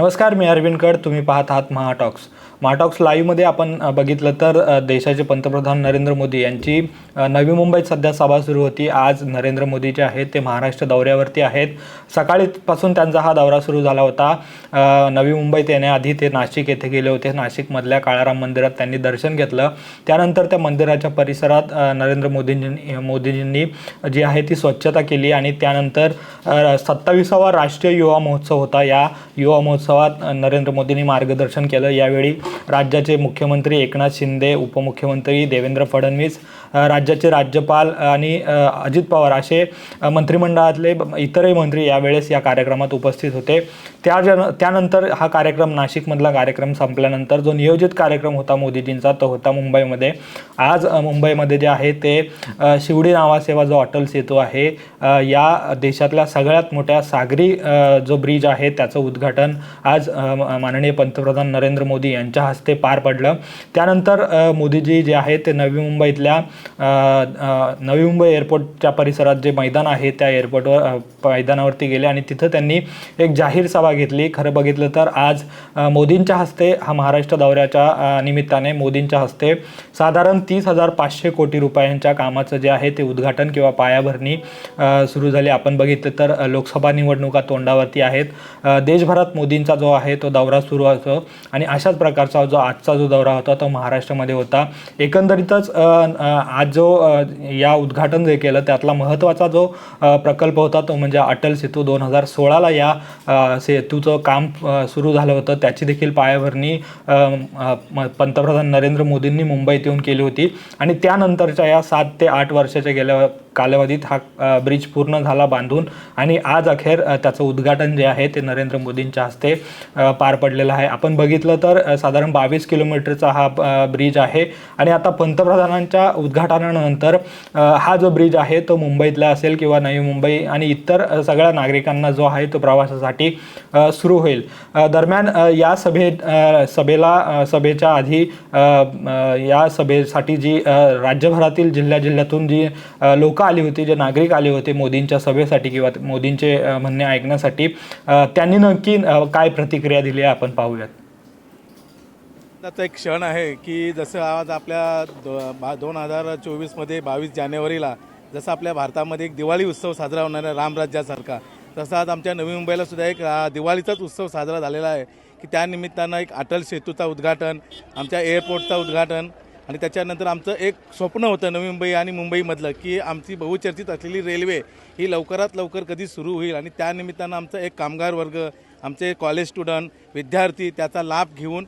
नमस्कार मी अरविंद कड तुम्ही पाहत आहात महाटॉक्स. महाटॉक्स लाईव्हमध्ये आपण बघितलं तर देशाचे पंतप्रधान नरेंद्र मोदी यांची नवी मुंबईत सध्या सभा सुरू होती. आज नरेंद्र मोदी जे आहेत ते महाराष्ट्र दौऱ्यावरती आहेत. सकाळीपासून त्यांचा हा दौरा सुरू झाला होता. नवी मुंबईत येण्याआधी ते नाशिक येथे गेले होते. नाशिकमधल्या काळाराम मंदिरात त्यांनी दर्शन घेतलं. त्यानंतर त्या मंदिराच्या परिसरात नरेंद्र मोदींनी मोदीजींनी जी आहे ती स्वच्छता केली आणि त्यानंतर सत्तावीसावा राष्ट्रीय युवा महोत्सव होता. या युवा महोत्सव महोत्सवात नरेंद्र मोदींनी मार्गदर्शन केलं. यावेळी राज्याचे मुख्यमंत्री एकनाथ शिंदे उपमुख्यमंत्री देवेंद्र फडणवीस राज्याचे राज्यपाल आणि अजित पवार असे मंत्रिमंडळातले इतरही मंत्री यावेळेस या कार्यक्रमात उपस्थित होते. त्या जन त्यानंतर हा कार्यक्रम नाशिकमधला कार्यक्रम संपल्यानंतर जो नियोजित कार्यक्रम होता मोदीजींचा तो होता मुंबईमध्ये. आज मुंबईमध्ये जे आहे ते शिवडी नावासेवा जो अटल सेतू आहे या देशातल्या सगळ्यात मोठ्या सागरी जो ब्रिज आहे त्याचं उद्घाटन आज माननीय पंतप्रधान नरेंद्र मोदी यांच्या हस्ते पार पडलं. त्यानंतर मोदीजी जे आहे ते नवी मुंबईतल्या नवी मुंबई एअरपोर्टच्या परिसरात जे मैदान आहे त्या एअरपोर्टवर मैदानावरती गेले आणि तिथं त्यांनी एक जाहीर सभा घेतली. खरं बघितलं तर आज मोदींच्या हस्ते हा महाराष्ट्र दौऱ्याच्या निमित्ताने मोदींच्या हस्ते साधारण तीस हजार पाचशे कोटी रुपयांच्या कामाचं जे आहे ते उद्घाटन किंवा पायाभरणी सुरू झाली. आपण बघितलं तर लोकसभा निवडणुका तोंडावरती आहेत. देशभरात मोदी मोदींचा जो आहे तो दौरा सुरू असतो. आणि अशाच प्रकारचा जो आजचा जो दौरा होता तो महाराष्ट्रामध्ये होता. एकंदरीतच आज जो या उद्घाटन जे केलं त्यातला महत्त्वाचा जो प्रकल्प होता तो म्हणजे अटल सेतू दोन हजार सोळाला या सेतूचं काम सुरू झालं होतं. त्याची देखील पायाभरणी पंतप्रधान नरेंद्र मोदींनी मुंबईत येऊन केली होती. आणि त्यानंतरच्या या सात ते आठ वर्षाच्या गेल्या कालावधीत हा ब्रिज पूर्ण झाला बांधून. आणि आज अखेर त्याचं उद्घाटन जे आहे ते नरेंद्र मोदींच्या हस्ते अ, पार पडलेलं आहे. आपण बघितलं तर साधारण बावीस किलोमीटरचा हा ब्रिज आहे. आणि आता पंतप्रधानांच्या उद्घाटनानंतर हा जो ब्रिज आहे तो मुंबईतला असेल किंवा नवी मुंबई आणि इतर सगळ्या नागरिकांना जो आहे तो प्रवासासाठी सुरू होईल. दरम्यान या सभे सभेला सभेच्या आधी या सभेसाठी जी राज्यभरातील जिल्ह्या जिल्ह्यातून जी लोक आली होती जे नागरिक आले होते मोदींच्या सभेसाठी किंवा मोदींचे म्हणणे ऐकण्यासाठी त्यांनी नक्की काय काय प्रतिक्रिया दिली आहे आपण पाहूयात. आता एक क्षण आहे की जसं आज आपल्या दो बा दोन हजार चोवीसमध्ये बावीस जानेवारीला जसं आपल्या भारतामध्ये एक दिवाळी उत्सव साजरा होणार आहे रामराज्यासारखा तसं आज आमच्या नवी मुंबईला सुद्धा एक दिवाळीचाच उत्सव साजरा झालेला आहे की त्यानिमित्तानं एक अटल सेतूचा उद्घाटन आमच्या एअरपोर्टचा उद्घाटन आणि त्याच्यानंतर आमचं एक स्वप्न होतं नवी मुंबई आणि मुंबईमधलं की आमची बहुचर्चित असलेली रेल्वे ही लवकरात लवकर कधी सुरू होईल आणि त्यानिमित्तानं आमचं एक कामगार वर्ग आमचे कॉलेज स्टुडंट विद्यार्थी त्याचा लाभ घेऊन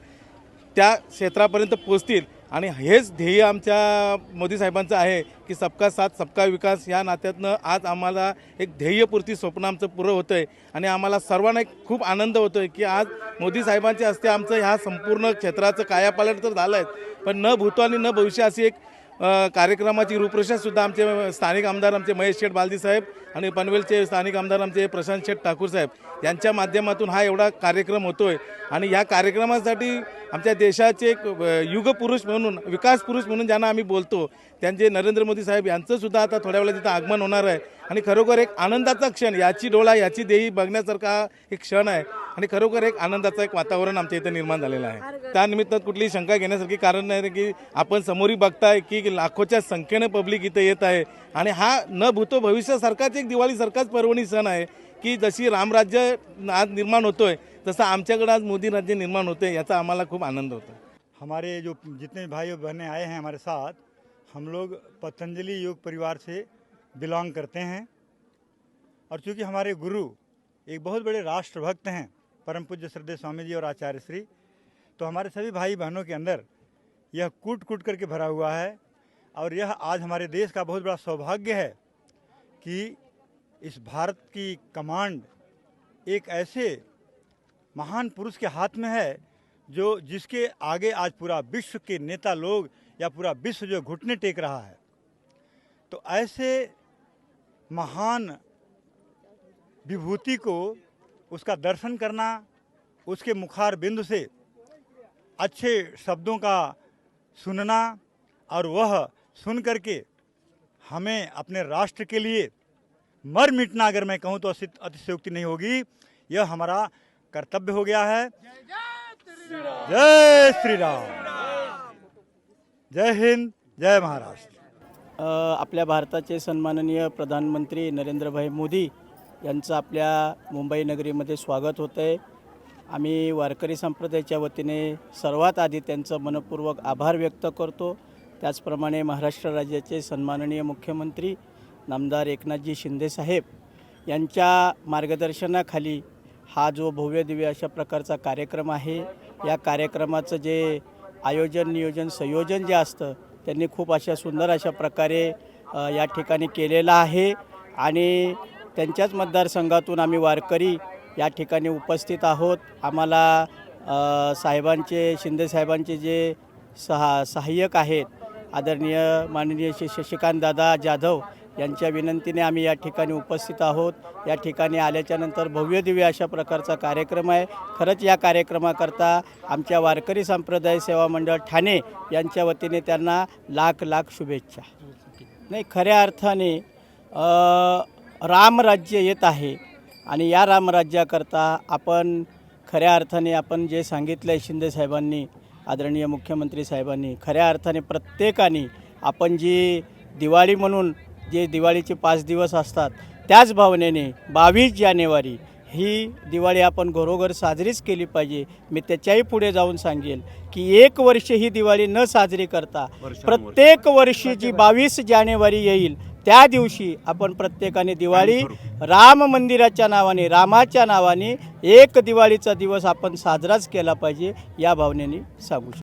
त्या क्षेत्रापर्यंत पोचतील आणि हेच ध्येय आमच्या मोदी साहेबांचं आहे की सबका साथ सबका विकास या नात्यातनं आज आम्हाला एक ध्येयपूर्ती स्वप्न आमचं पुरं होतं आहे आणि आम्हाला सर्वांना एक खूप आनंद होतो आहे की आज मोदी साहेबांच्या हस्ते आमचं ह्या संपूर्ण क्षेत्राचं कायापालट तर झालं आहे पण न भूतो आणि न भविष्य अशी एक कार्यक्रमाची रूपरेषासुद्धा आमचे स्थानिक आमदार आमचे महेश शेठ बालदी साहेब आणि पनवेलचे स्थानिक आमदार आमचे प्रशांत शेठ ठाकूर साहेब यांच्या माध्यमातून हा एवढा कार्यक्रम होतो आहे आणि या कार्यक्रमासाठी आमच्या देशाचे एक युगपुरुष म्हणून विकास पुरुष म्हणून ज्यांना आम्ही बोलतो त्यांचे नरेंद्र मोदी साहेब यांचंसुद्धा आता थोड्या वेळा तिथं आगमन होणार आहे. आणि खरोखर एक आनंदाचा क्षण याची डोळा याची देही बघण्यासारखा एक क्षण आहे. आणि खरोखर एक आनंदाचं एक वातावरण आमच्या इथं निर्माण झालेलं आहे. त्यानिमित्त कुठलीही शंका घेण्यासारखी कारण नाही की आपण समोरही बघताय की लाखोच्या संख्येनं पब्लिक इथं येत आहे. आणि हा न भूतो भविष्यासारखाच एक दिवाळीसारखाच पर्वणी सण आहे की जशी रामराज्य आज निर्माण होतोय तसं आमच्याकडे आज मोदी राज्य निर्माण होते याचा आम्हाला खूप आनंद होतो हमारे जो जितने भाई और बहनें आए हैं हमारे साथ हम लोग पतंजलि योग परिवार से बिलोंग करते हैं। और चूंकि हमारे गुरु एक बहुत बड़े राष्ट्रभक्त हैं परम पूज्य श्रद्धे स्वामी जी और आचार्य श्री। तो हमारे सभी भाई बहनों के अंदर यह कूट कूट करके भरा हुआ है और यह आज हमारे देश का बहुत बड़ा सौभाग्य है कि इस भारत की कमांड एक ऐसे महान पुरुष के हाथ में है जो जिसके आगे आज पूरा विश्व के नेता लोग या पूरा विश्व जो घुटने टेक रहा है। तो ऐसे महान विभूति को उसका दर्शन करना, उसके मुखार बिंदु से अच्छे शब्दों का सुनना और वह सुन करके हमें अपने राष्ट्र के लिए मर मिटना अगर मैं कहूँ तो अतिशयोक्ति नहीं होगी। यह हमारा कर्तव्य हो गया है। जय श्री राम। जय हिंद, जय महाराष्ट्र। आपल्या भारताचे सन्माननीय प्रधानमंत्री नरेंद्रभाई मोदी यांचं आपल्या मुंबई नगरीमध्ये स्वागत होतं आहे आम्ही वारकरी संप्रदायाच्या वतीने सर्वात आधी त्यांचं मनपूर्वक आभार व्यक्त करतो. त्याचप्रमाणे महाराष्ट्र राज्याचे सन्माननीय मुख्यमंत्री नामदार एकनाथजी शिंदेसाहेब यांच्या मार्गदर्शनाखाली हा जो भव्य दिव्य अशा प्रकारचा कार्यक्रम आहे या कार्यक्रमाचं जे आयोजन नियोजन संयोजन जे असतं त्यांनी खूप अशा सुंदर अशा प्रकारे या ठिकाणी केलेलं आहे. आणि त्यांच्याच मतदारसंघातून आम्ही वारकरी या ठिकाणी उपस्थित आहोत. आम्हाला साहेबांचे शिंदे साहेबांचे जे सहा सहाय्यक आहेत आदरणीय माननीय श्री शशिकांत दादा जाधव यांच्या विनंतीने आम्ही या ठिकाणी उपस्थित आहोत. या ठिकाणी आल्याच्यानंतर भव्य दिव्य अशा प्रकारचा कार्यक्रम आहे. खरंच या कार्यक्रमाकरता आमच्या वारकरी संप्रदाय सेवा मंडळ ठाणे यांच्या वतीने त्यांना लाख लाख शुभेच्छा. नाही खऱ्या अर्थाने रामराज्य येत आहे. आणि या रामराज्याकरता आपण खऱ्या अर्थाने आपण जे सांगितलं आहे शिंदेसाहेबांनी आदरणीय मुख्यमंत्री साहेबांनी खऱ्या अर्थाने प्रत्येकाने आपण जी दिवाळी म्हणून जे दिवाळीचे पाच दिवस असतात त्याच भावनेने बावीस जानेवारी ही दिवाळी आपण घरोघर साजरीच केली पाहिजे. मी त्याच्याही पुढे जाऊन सांगेल की एक वर्ष ही दिवाळी न साजरी करता प्रत्येक वर्षी जी बावीस जानेवारी येईल त्या दिवशी आपण प्रत्येकाने दिवाळी राम मंदिराच्या नावाने रामाच्या नावाने एक दिवाळीचा दिवस आपण साजराच केला पाहिजे या भावनेने सांगू शकतो.